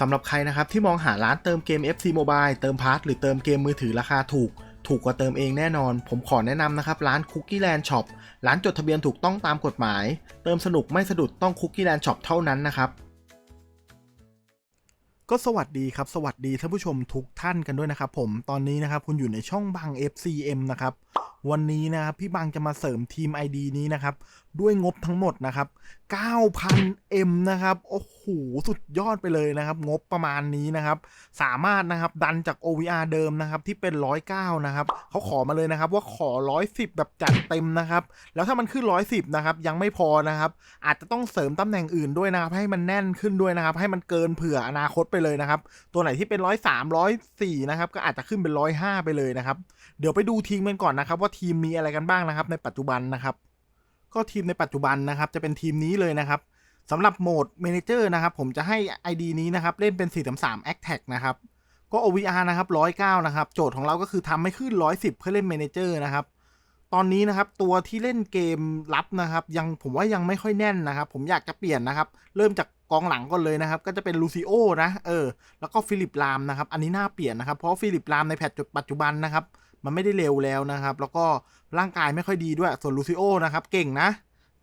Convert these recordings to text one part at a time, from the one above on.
สำหรับใครนะครับที่มองหาร้านเติมเกม FC Mobile เติมพาร์ทหรือเติมเกมมือถือราคาถูก ถูกกว่าเติมเองแน่นอน ผมขอแนะนำนะครับ ร้าน Cookie Land Shop ร้านจดทะเบียนถูกต้องตามกฎหมาย เติมสนุกไม่สะดุดต้อง Cookie Land Shop เท่านั้นนะครับ ก็สวัสดีครับ สวัสดีท่านผู้ชมทุกท่านกันด้วยนะครับผมตอนนี้นะครับคุณอยู่ในช่องบัง FCM นะครับวันนี้นะครับพี่บังจะมาเสริมทีม ID นี้นะครับ ด้วยงบทั้งหมดนะครับ 9,000M นะครับ โอ้โห สุดยอดไปเลยนะครับ งบประมาณนี้นะครับ สามารถนะครับดันจาก OVR เดิมนะครับ ที่เป็น 109 นะครับ เขาขอมาเลยนะครับ ว่าขอ 110 แบบจัดเต็มนะครับ แล้วถ้ามันขึ้น 110 นะครับ ยังไม่พอนะครับ อาจจะต้องเสริมตำแหน่งอื่นด้วยนะครับ ให้มันแน่นขึ้นด้วยนะครับ ให้มันเกินเผื่ออนาคตไปเลยนะครับ ตัวไหนที่เป็น 103 104 นะครับ ก็อาจจะขึ้นเป็น 105 ไปเลยนะครับ เดี๋ยวไปดูทีมกันก่อนนะครับ ว่าทีมมีอะไรกันบ้างนะครับ ในปัจจุบันนะครับ ก็ทีมในปัจจุบันนะครับ จะเป็นทีมนี้เลยนะครับสำหรับโหมด Manager นะครับ ผมจะให้ ID นี้นะครับ เล่นเป็น 433 a c t a c นะครับ ก็ OVR นะครับ 109 นะครับ โจทย์ของเราก็คือทำให้ขึ้น 110 เพื่อเล่น Manager นะครับ ตอนนี้นะครับ ตัวที่เล่นเกมรับนะครับ ยังผมว่ายังไม่ค่อยแน่นนะครับ ผมอยากจะเปลี่ยนนะครับ เริ่มจากกองหลังก่อนเลยนะครับ ก็จะเป็นลูซิโอนะ เออ แล้วก็ฟิลิปลามนะครับ อันนี้น่าเปลี่ยนนะครับ เพราะฟิลิปลามในแพทปัจจุบันนะครับ มันไม่ได้เร็วแล้วนะครับ แล้วก็ร่างกายไม่ค่อยดีด้วยส่วนลูซิโอนะครับ เก่งนะ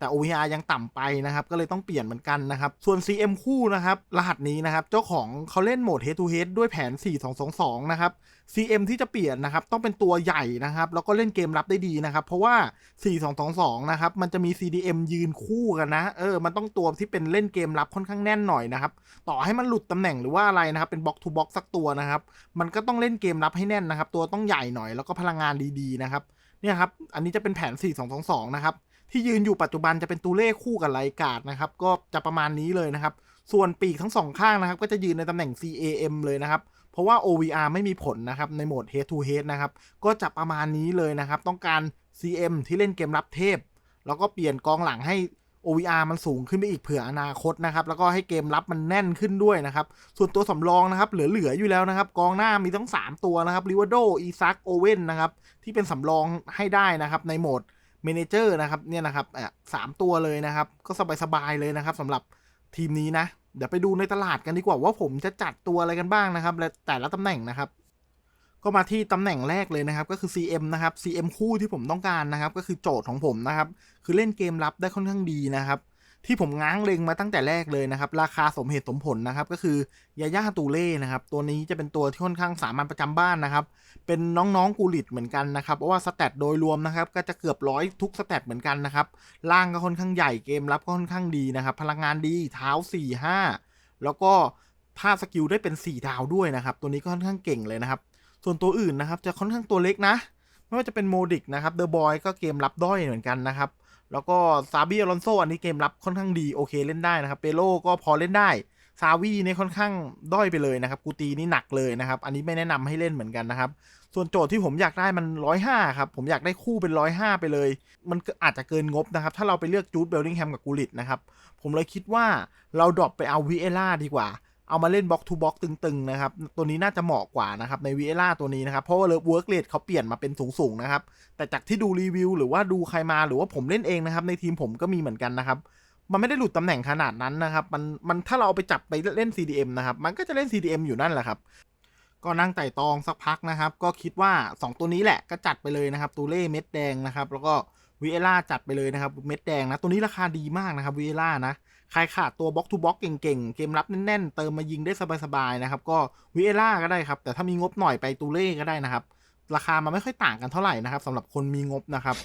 แต่ OVR ยังต่ำไปนะครับ ก็เลยต้องเปลี่ยนเหมือนกันนะครับ ส่วน CM คู่นะครับ รหัสนี้นะครับ เจ้าของเขาเล่นโหมด Head to Head ด้วยแผน 4222 นะครับ CM ที่จะเปลี่ยนนะครับ ต้องเป็นตัวใหญ่นะครับ แล้วก็เล่นเกมรับได้ดีนะครับ เพราะว่า 4222 นะครับ มันจะมี CDM ยืนคู่กันนะ เออ มันต้องตัวที่เป็นเล่นเกมรับค่อนข้างแน่นหน่อยนะครับ ต่อให้มันหลุดตำแหน่งหรือว่าอะไรนะครับ เป็นบล็อกทูบล็อกสักตัวนะครับ มันก็ต้องเล่นเกมรับให้แน่นนะครับ ตัวต้องใหญ่หน่อย แล้วก็พลังงานดีๆนะครับ เนี่ยครับ อันนี้จะเป็นแผน 4222 นะครับ ที่ยืนอยู่ปัจจุบันจะเป็นตัวเลขคู่กับไลกาดนะครับ ก็จะประมาณนี้เลยนะครับ ส่วนปีกทั้งสองข้างนะครับ ก็จะยืนในตำแหน่ง CAM เลยนะครับ เพราะว่า OVR ไม่มีผลนะครับ ในโหมด Head to Head นะครับ ก็จะประมาณนี้เลยนะครับ ต้องการ CM ที่เล่นเกมรับเทพ แล้วก็เปลี่ยนกองหลังให้ OVR มันสูงขึ้นไปอีกเผื่ออนาคตนะครับ แล้วก็ให้เกมรับมันแน่นขึ้นด้วยนะครับ ส่วนตัวสำรองนะครับ เหลือๆอยู่แล้วนะครับ กองหน้ามีทั้ง 3 ตัวนะครับริวโดอีซักโอเว่นนะครับ ที่เป็นสำรองให้ได้นะครับในโหมด เมนเจอร์นะครับเนี่ยนะครับอะสามตัวเลยนะครับ ก็สบายๆเลยนะครับสำหรับทีมนี้นะ เดี๋ยวไปดูในตลาดกันดีกว่าว่าผมจะจัดตัวอะไรกันบ้างนะครับ และแต่ละตำแหน่งนะครับ ก็มาที่ตำแหน่งแรกเลยนะครับ ก็คือ CM นะครับ CM คู่ที่ผมต้องการนะครับ ก็คือโจทย์ของผมนะครับ คือเล่นเกมรับได้ค่อนข้างดีนะครับ ที่ผมง้างเล็งมาตั้งแต่แรกเลยนะครับ ราคาสมเหตุสมผลนะครับ ก็คือยาย่าตูเล่นะครับ ตัวนี้จะเป็นตัวที่ค่อนข้างสามัญประจำบ้านนะครับ เป็นน้องๆกูลิตเหมือนกันนะครับ เพราะว่าสแตทโดยรวมนะครับ ก็จะเกือบร้อยทุกสแตทเหมือนกันนะครับล่างก็ค่อนข้างใหญ่เกมรับก็ค่อนข้างดีนะครับ พลังงานดีเท้า4 5แล้วก็ท่าสกิลได้เป็น 4 ดาวด้วยนะครับ ตัวนี้ก็ค่อนข้างเก่งเลยนะครับ ส่วนตัวอื่นนะครับจะค่อนข้างตัวเล็กนะ ไม่ว่าจะเป็นโมดิกนะครับเดอะบอยก็เกมรับด้อยเหมือนกันนะครับ แล้วก็ซาบีอลอนโซอันนี้เกมรับค่อนข้างดีโอเคเล่นได้นะครับเปโลก็พอเล่นได้ซาวีนี่ค่อนข้างด้อยไปเลยนะครับ กูตีนี่หนักเลยนะครับ อันนี้ไม่แนะนำให้เล่นเหมือนกันนะครับ ส่วนโจทย์ที่ผมอยากได้มันร้อยห้าครับ ผมอยากได้คู่เป็นร้อยห้าไปเลย มันอาจจะเกินงบนะครับ ถ้าเราไปเลือกจูดเบลลิงแฮมกับกูลิตนะครับ ผมเลยคิดว่าเราดรอปไปเอาวิเอล่าดีกว่า เอามาเล่นบล็อกทูบล็อกตึงๆนะครับ ตัวนี้น่าจะเหมาะกว่านะครับในวิเอล่าตัวนี้นะครับ เพราะว่าเลเวิร์กเรทเขาเปลี่ยนมาเป็นสูงๆนะครับ แต่จากที่ดูรีวิวหรือว่าดูใครมาหรือว่าผมเล่นเองนะครับ ในทีมผมก็มีเหมือนกันนะครับ มันไม่ได้หลุดตำแหน่งขนาดนั้นนะครับ มันมันถ้าเราเอาไปจับไปเล่น CDM นะครับ มันก็จะเล่น CDM อยู่นั่นแหละครับ ก็นั่งไต่ตองสักพักนะครับ ก็คิดว่า 2 ตัวนี้แหละก็จัดไปเลยนะครับตูเล่เม็ดแดงนะครับ แล้วก็วิเอล่าจัดไปเลยนะครับเม็ดแดงนะตัวนี้ราคาดีมากนะครับวิเอล่านะ ใครขาดตัวบล็อกทูบล็อกเก่งๆ เกมรับแน่นๆ เติมมายิงได้สบายๆนะครับ ก็วิเอล่าก็ได้ครับ แต่ถ้ามีงบหน่อยไปตูเล่ก็ได้นะครับ ราคามันไม่ค่อยต่างกันเท่าไหร่นะครับสำหรับคนมีงบนะครับ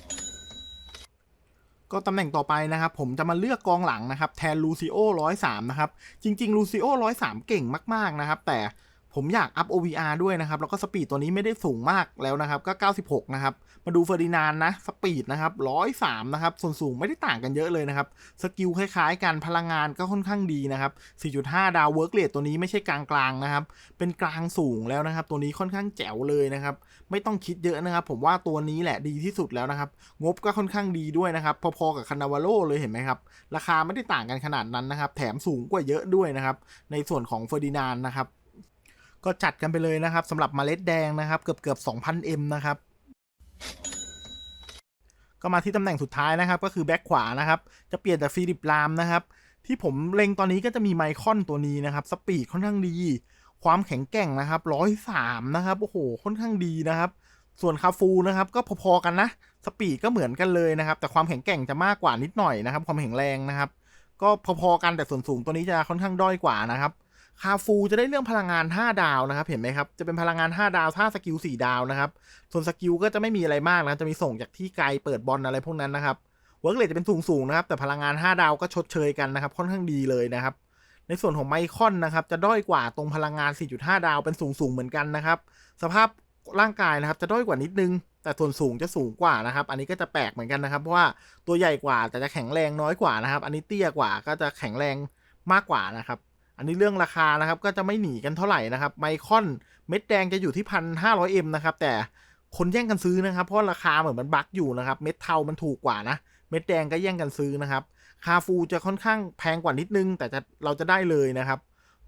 ก็ตำแหน่งต่อไปนะครับ ผมจะมาเลือกกองหลังนะครับ แทนลูซิโอร้อยสามนะครับ จริงๆลูซิโอร้อยสามเก่งมากๆนะครับ แต่ ผมอยากอัพ OVR ด้วยนะครับ แล้วก็สปีดตัวนี้ไม่ได้สูงมากแล้วนะครับ ก็ 96 นะครับ มาดูเฟอร์ดินานนะ สปีดนะครับ 103 นะครับ ส่วนสูงไม่ได้ต่างกันเยอะเลยนะครับ สกิลคล้ายๆกัน พลังงานก็ค่อนข้างดีนะครับ 4.5 ดาวเวิร์กเรทตัวนี้ไม่ใช่กลางๆนะครับ เป็นกลางสูงแล้วนะครับ ตัวนี้ค่อนข้างแจ๋วเลยนะครับ ไม่ต้องคิดเยอะนะครับ ผมว่าตัวนี้แหละดีที่สุดแล้วนะครับ งบก็ค่อนข้างดีด้วยนะครับ พอๆกับคานาวาโลเลยเห็นไหมครับ ราคาไม่ได้ต่างกันขนาดนั้นนะครับ แถมสูงกว่าเยอะด้วยนะครับ ในส่วนของเฟอร์ดินานนะครับ ก็จัดกันไปเลยนะครับสำหรับมเมล็ดแดงนะครับ เกือบเกือบ 2,000M นะครับ ก็มาที่ตำแหน่งสุดท้ายนะครับ ก็คือแบ็คขวานะครับ จะเปลี่ยนจากฟิลิปลามนะครับ ที่ผมเล็งตอนนี้ก็จะมีไมคอนตัวนี้นะครับ สปีดค่อนข้างดี ความแข็งแกร่งนะครับร้อยสามนะครับโอ้โหค่อนข้างดีนะครับ ส่วนคาฟูนะครับก็พอๆกันนะ สปีดก็เหมือนกันเลยนะครับ แต่ความแข็งแกร่งจะมากกว่านิดหน่อยนะครับ ความแข็งแรงนะครับ ก็พอๆกันแต่ส่วนสูงตัวนี้จะค่อนข้างด้อยกว่านะครับ คาฟูจะได้เรื่องพลังงาน 5 ดาวนะครับ เห็นไหมครับ จะเป็นพลังงาน 5 ดาวถ้าสกิล 4 ดาวนะครับ ส่วนสกิลก็จะไม่มีอะไรมากนะ จะมีส่งจากที่ไกลเปิดบอลอะไรพวกนั้นนะครับเวิร์กเลทจะเป็นสูงสูงนะครับ แต่พลังงาน 5 ดาวก็ชดเชยกันนะครับ ค่อนข้างดีเลยนะครับ ในส่วนของไมคอนนะครับ จะด้อยกว่าตรงพลังงาน 4.5 ดาวเป็นสูงสูงเหมือนกันนะครับ สภาพร่างกายนะครับ จะด้อยกว่านิดนึง แต่ส่วนสูงจะสูงกว่านะครับ อันนี้ก็จะแปลกเหมือนกันนะครับ เพราะว่าตัวใหญ่กว่าแต่จะแข็งแรงน้อยกว่านะครับ อันนี้เตี้ยกว่าก็จะแข็งแรงมากกว่านะครับ อันนี้เรื่องราคานะครับก็จะไม่หนีกันเท่าไหร่นะครับไมคอนเม็ดแดงจะอยู่ที่พันห้าร้อยเอ็มนะครับแต่คนแย่งกันซื้อนะครับ เพราะราคาเหมือนมันบั๊กอยู่นะครับเม็ดเทามันถูกกว่านะ เม็ดแดงก็แย่งกันซื้อนะครับ คาฟูจะค่อนข้างแพงกว่านิดนึง แต่จะเราจะได้เลยนะครับ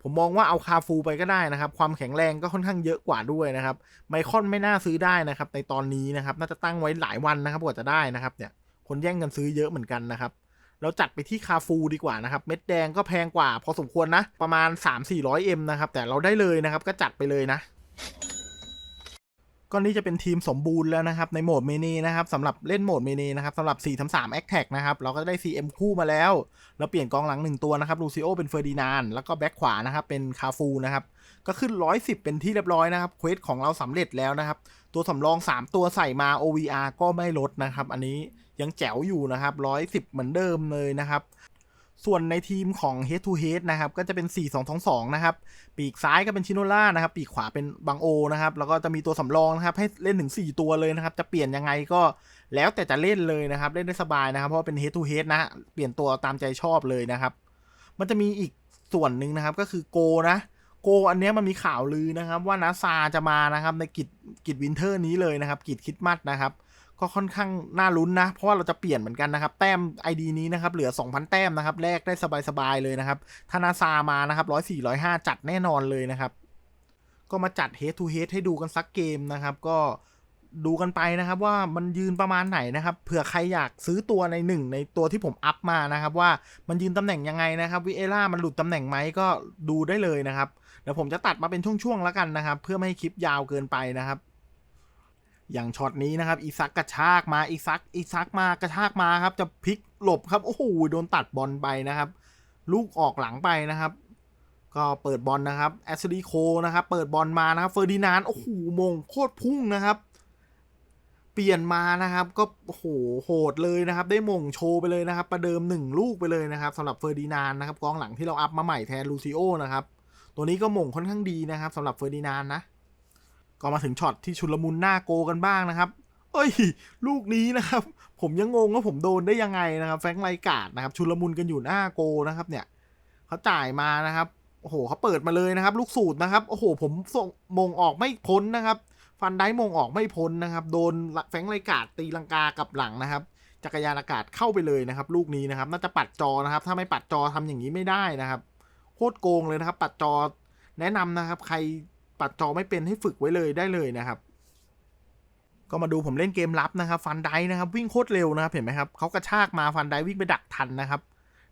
ผมมองว่าเอาคาฟูไปก็ได้นะครับ ความแข็งแรงก็ค่อนข้างเยอะกว่าด้วยนะครับไมคอนไม่น่าซื้อได้นะครับ ในตอนนี้นะครับ น่าจะตั้งไว้หลายวันนะครับกว่าจะได้นะครับเนี่ยคนแย่งกันซื้อเยอะเหมือนกันนะครับ เราจัดไปที่คาฟูดีกว่านะครับ เม็ดแดงก็แพงกว่า พอสมควรนะ ประมาณ 3-400M นะครับ แต่เราได้เลยนะครับ ก็จัดไปเลยนะก็นี่จะเป็นทีมสมบูรณ์แล้วนะครับในโหมดเมเนนะครับสำหรับเล่นโหมดเมเนนะครับสำหรับ 4 3 3 a c t a c นะครับเราก็ได้ CM คู่มาแล้ว เราเปลี่ยนกองหลัง 1 ตัวนะครับลูซิโอเป็นเฟอร์ดินาน แล้วก็แบ็คขวานะครับเป็นคาฟูนะครับ ก็ขึ้น 110 เป็นที่เรียบร้อยนะครับเควสของเราสำเร็จแล้วนะครับ ตัวสำรอง 3 ตัวใส่มา OVR ก็ไม่ลดนะครับ อันนี้ยังแจ๋วอยู่นะครับ 110 เหมือนเดิมเลยนะครับ ส่วนในทีมของ Head to Head นะครับ ก็จะเป็น 4-2-2-2 นะครับ ปีกซ้ายก็เป็นชิโนล่านะครับ ปีกขวาเป็นบังโอนะครับ แล้วก็จะมีตัวสำรองนะครับ ให้เล่นถึง 4 ตัวเลยนะครับ จะเปลี่ยนยังไงก็แล้วแต่จะเล่นเลยนะครับ เล่นได้สบายนะครับ เพราะว่าเป็น Head to Head นะฮะเปลี่ยนตัวตามใจชอบเลยนะครับ มันจะมีอีกส่วนหนึ่งนะครับ ก็คือโกนะ โกอันเนี้ยมันมีข่าวลือนะครับ ว่านาซาจะมานะครับ ในกิจกิจวินเทอร์นี้เลยนะครับกิจคิดมัดนะครับ ก็ค่อนข้างน่าลุ้นนะ เพราะว่าเราจะเปลี่ยนเหมือนกันนะครับ แต้ม ID นี้นะครับ เหลือ 2,000 แต้มนะครับแลกได้สบายๆเลยนะครับ ถ้านาซามานะครับร้อยสี่ร้อยห้าจัดแน่นอนเลยนะครับ ก็มาจัด head to head ให้ดูกันสักเกมนะครับ ก็ ดูกันไปนะครับว่ามันยืนประมาณไหนนะครับเผื่อใครอยากซื้อตัวในหนึ่งในตัวที่ผมอัพมานะครับ ว่ามันยืนตำแหน่งยังไงนะครับวิเอล่ามันหลุดตำแหน่งไหมก็ดูได้เลยนะครับเดี๋ยวผมจะตัดมาเป็นช่วงๆแล้วกันนะครับ เพื่อไม่ให้คลิปยาวเกินไปนะครับ อย่างช็อตนี้นะครับอีซักกระชากมาอีซักอีซักมากระชากมาครับ จะพลิกหลบครับโอ้โหโดนตัดบอลไปนะครับ ลูกออกหลังไปนะครับก็เปิดบอลนะครับแอสลีโคนะครับ เปิดบอลมานะครับเฟอร์ดินานโอ้โหมงโคตรพุ่งนะครับ ปลี่ยนมานะครับก็โหโหดเลยนะครับ ได้มงโชว์ไปเลยนะครับ ประเดิมหนึ่งลูกไปเลยนะครับสำหรับเฟอร์ดินานนะครับกองหลังที่เราอัพมาใหม่แทนลูซิโอนะครับ ตัวนี้ก็มงค่อนข้างดีนะครับสำหรับเฟอร์ดินานนะ ก็มาถึงช็อตที่ชุลมุนหน้าโกกันบ้างนะครับ เอ้ย ลูกนี้นะครับ ผมยังงงว่าผมโดนได้ยังไงนะครับแฟงไรกาดนะครับ ชุลมุนกันอยู่หน้าโกนะครับ เนี่ยเขาจ่ายมานะครับโอ้โหเขาเปิดมาเลยนะครับ ลูกสูตรนะครับโอ้โหผมส่งมงออกไม่พ้นนะครับ ฟันได้มงออกไม่พ้นนะครับ โดนแฟงไรกาดตีลังกากับหลังนะครับ จักรยานอากาศเข้าไปเลยนะครับ ลูกนี้นะครับ น่าจะปัดจอนะครับ ถ้าไม่ปัดจอทำอย่างนี้ไม่ได้นะครับโคตรโกงเลยนะครับ ปัดจอแนะนำนะครับ ใครปัดจอไม่เป็นให้ฝึกไว้เลยได้เลยนะครับ ก็มาดูผมเล่นเกมรับนะครับ ฟันไดนะครับ วิ่งโคตรเร็วนะครับ เห็นไหมครับเขากระชากมาฟันไดวิ่งไปดักทันนะครับ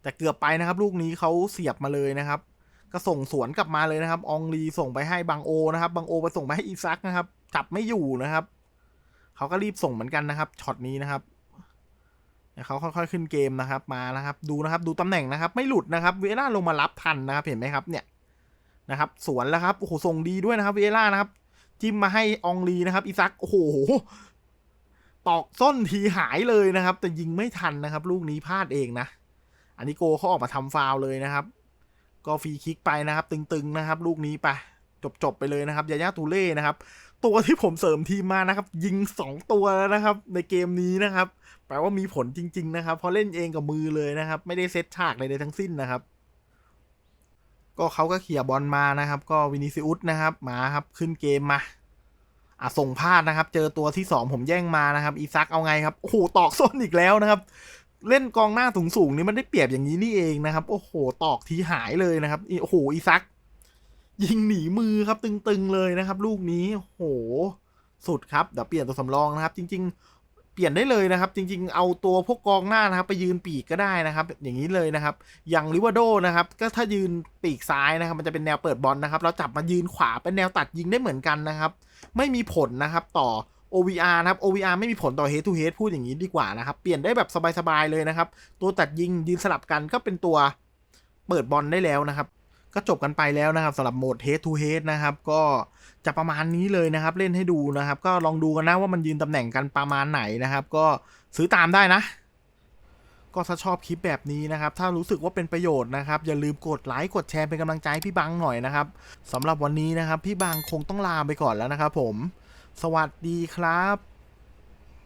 แต่เกือบไปนะครับ ลูกนี้เขาเสียบมาเลยนะครับ ก็ส่งสวนกลับมาเลยนะครับ อองลีส่งไปให้บังโอนะครับบังโอไปส่งไปให้อีซักนะครับ จับไม่อยู่นะครับ เขาก็รีบส่งเหมือนกันนะครับช็อตนี้นะครับเขาค่อยๆขึ้นเกมนะครับ มานะครับ ดูนะครับ ดูตำแหน่งนะครับ ไม่หลุดนะครับเวล่าลงมารับทันนะครับ เห็นไหมครับเนี่ยนะครับ สวนแล้วครับโอ้โหส่งดีด้วยนะครับเวล่านะครับ จิ้มมาให้องลีนะครับอีซักโอ้โหตอกส้นทีหายเลยนะครับ แต่ยิงไม่ทันนะครับ ลูกนี้พลาดเองนะอันนี้โกเขาออกมาทำฟาวเลยนะครับ ก็ฟรีคิกไปนะครับ ตึงๆนะครับ ลูกนี้ไป จบๆไปเลยนะครับยาย่าตูเล่นะครับ ตัวที่ผมเสริมทีมมานะครับ ยิงสองตัวแล้วนะครับ ในเกมนี้นะครับ แปลว่ามีผลจริง ๆ นะครับ เพราะเล่นเองกับมือเลยนะครับ ไม่ได้เซตฉากใดๆทั้งสิ้นนะครับ ก็เขาก็เขี่ยบอลมานะครับ ก็วินิซิอุสนะครับมาครับขึ้นเกมมาอะส่งพลาดนะครับ เจอตัวที่สองผมแย่งมานะครับ อีซักเอาไงครับโอ้โหตอกส้นอีกแล้วนะครับ เล่นกองหน้าสูงสูงนี่มันได้เปรียบอย่างนี้นี่เองนะครับ โอ้โหตอกทีหายเลยนะครับโอ้โหอีซัก ยิงหนีมือครับตึงๆเลยนะครับ ลูกนี้โหสุดครับเดี๋ยวเปลี่ยนตัวสำรองนะครับ จริง ๆ เปลี่ยนได้เลยนะครับ จริง ๆ เอาตัวพวกกองหน้านะครับ ไปยืนปีกก็ได้นะครับ อย่างนี้เลยนะครับ อย่างลิวอร์โดนะครับ ก็ถ้ายืนปีกซ้ายนะครับ มันจะเป็นแนวเปิดบอลนะครับเราจับมายืนขวาเป็นแนวตัดยิงได้เหมือนกันนะครับ ไม่มีผลนะครับต่อ OVR นะครับ OVR ไม่มีผลต่อ head to head พูดอย่างนี้ดีกว่านะครับ เปลี่ยนได้แบบสบายๆเลยนะครับ ตัวตัดยิงยืนสลับกันก็เป็นตัวเปิดบอลได้แล้วนะครับ ก็จบกันไปแล้วนะครับสำหรับโหมด head to head นะครับ ก็จะประมาณนี้เลยนะครับ เล่นให้ดูนะครับ ก็ลองดูกันนะว่ามันยืนตำแหน่งกันประมาณไหนนะครับ ก็ซื้อตามได้นะ ก็ถ้าชอบคลิปแบบนี้นะครับ ถ้ารู้สึกว่าเป็นประโยชน์นะครับ อย่าลืมกดไลค์กดแชร์เป็นกำลังใจพี่บังหน่อยนะครับสำหรับวันนี้นะครับ พี่บังคงต้องลาไปก่อนแล้วนะครับ ผม สวัสดีครับ